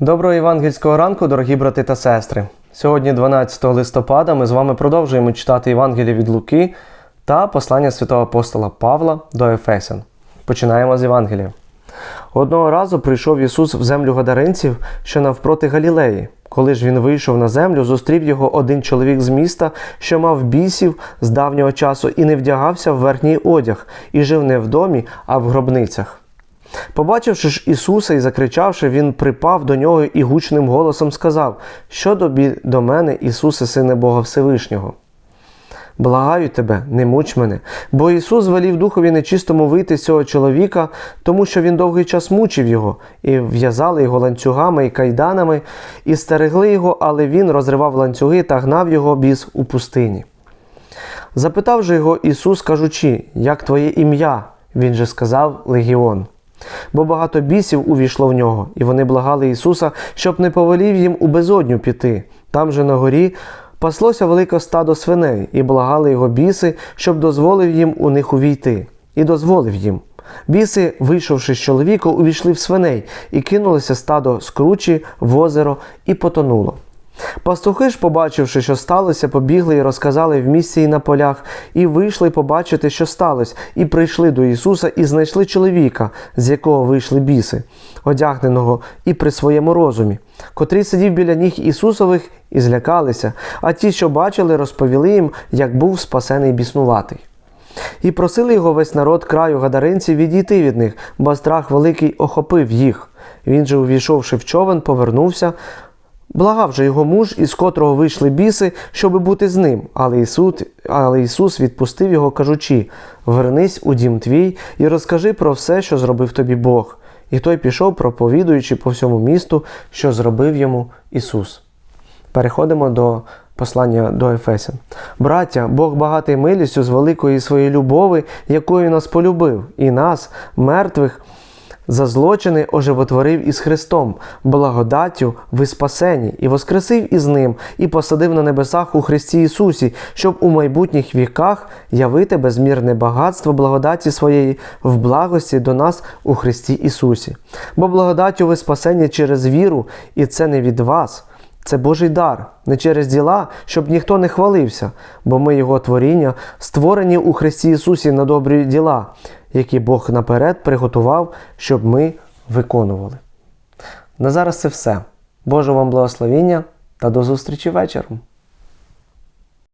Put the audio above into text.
Доброго євангельського ранку, дорогі брати та сестри. Сьогодні, 12 листопада, ми з вами продовжуємо читати Євангеліє від Луки та послання святого апостола Павла до Ефесян. Починаємо з Євангелія. Одного разу прийшов Ісус в землю гадаринців, що навпроти Галілеї. Коли ж він вийшов на землю, зустрів його один чоловік з міста, що мав бісів з давнього часу і не вдягався в верхній одяг, і жив не в домі, а в гробницях. Побачивши ж Ісуса і закричавши, він припав до нього і гучним голосом сказав: Що тобі до мене, Ісусе, Сине Бога Всевишнього? Благаю тебе, не муч мене, бо Ісус велів духові нечистому вийти з цього чоловіка, тому що він довгий час мучив його, і в'язали його ланцюгами і кайданами, і стерегли його, але він розривав ланцюги та гнав його біс у пустині. Запитав же його Ісус, кажучи, як твоє ім'я? Він же сказав Легіон. Бо багато бісів увійшло в нього, і вони благали Ісуса, щоб не повелів їм у безодню піти. Там же на горі паслося велике стадо свиней, і благали його біси, щоб дозволив їм у них увійти. І дозволив їм. Біси, вийшовши з чоловіка, увійшли в свиней, і кинулося стадо з кручі в озеро і потонуло. Пастухи ж, побачивши, що сталося, побігли і розказали в місті і на полях, і вийшли побачити, що сталося, і прийшли до Ісуса, і знайшли чоловіка, з якого вийшли біси, одягненого і при своєму розумі, котрий сидів біля ніг Ісусових і злякалися, а ті, що бачили, розповіли їм, як був спасений біснуватий. І просили його весь народ краю гадаринців відійти від них, бо страх великий охопив їх. Він же, увійшовши в човен, повернувся. Благав же його муж, із котрого вийшли біси, щоби бути з ним. Але Ісус, але Ісус відпустив його, кажучи: Вернись у дім твій і розкажи про все, що зробив тобі Бог. І той пішов, проповідуючи по всьому місту, що зробив йому Ісус. Переходимо до послання до Ефесян. Браття, Бог багатий милістю з великої своєї любови, якою нас полюбив, і нас, мертвих, за злочини оживотворив із Христом, благодаттю ви спасені, і воскресив із Ним, і посадив на небесах у Христі Ісусі, щоб у майбутніх віках явити безмірне багатство благодаті своєї в благості до нас у Христі Ісусі. Бо благодаттю ви спасені через віру, і це не від вас. Це Божий дар, не через діла, щоб ніхто не хвалився, бо ми Його творіння, створені у Христі Ісусі на добрі діла, які Бог наперед приготував, щоб ми виконували. На зараз це все. Боже вам благословіння та до зустрічі вечором.